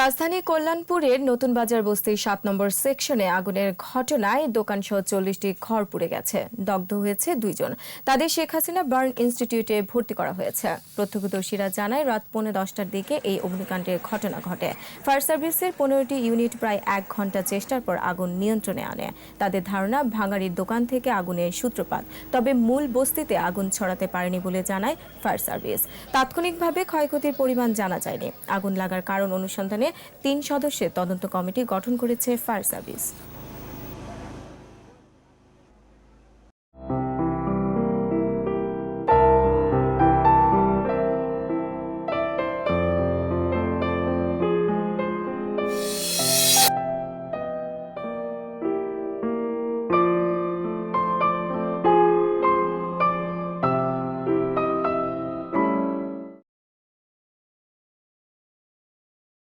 রাজধানী কল্যাণপুরের নতুন বাজার বস্তির সাত নম্বর সেকশনে আগুনের ঘটনায় দোকানসহ চল্লিশটি ঘর পুড়ে গেছে। দগ্ধ হয়েছে দুইজন। তাদের শেখ হাসিনা বার্ন ইনস্টিটিউটে ভর্তি করা হয়েছে। প্রত্যক্ষদর্শীরা জানায়, রাত পৌনে দশটার দিকে এই অগ্নিকাণ্ডের ঘটনা ঘটে। ফায়ার সার্ভিসের পনেরোটি ইউনিট প্রায় এক ঘণ্টা চেষ্টার পর আগুন নিয়ন্ত্রণে আনে। তাদের ধারণা ভাঙাড়ির দোকান থেকে আগুনের সূত্রপাত, তবে মূল বস্তিতে আগুন ছড়াতে পারেনি বলে জানায় ফায়ার সার্ভিস। তাৎক্ষণিকভাবে ক্ষয়ক্ষতির পরিমাণ জানা যায়নি। আগুন লাগার কারণ অনুসন্ধানে তিন সদস্যের তদন্ত কমিটি গঠন করেছে ফায়ার সার্ভিস।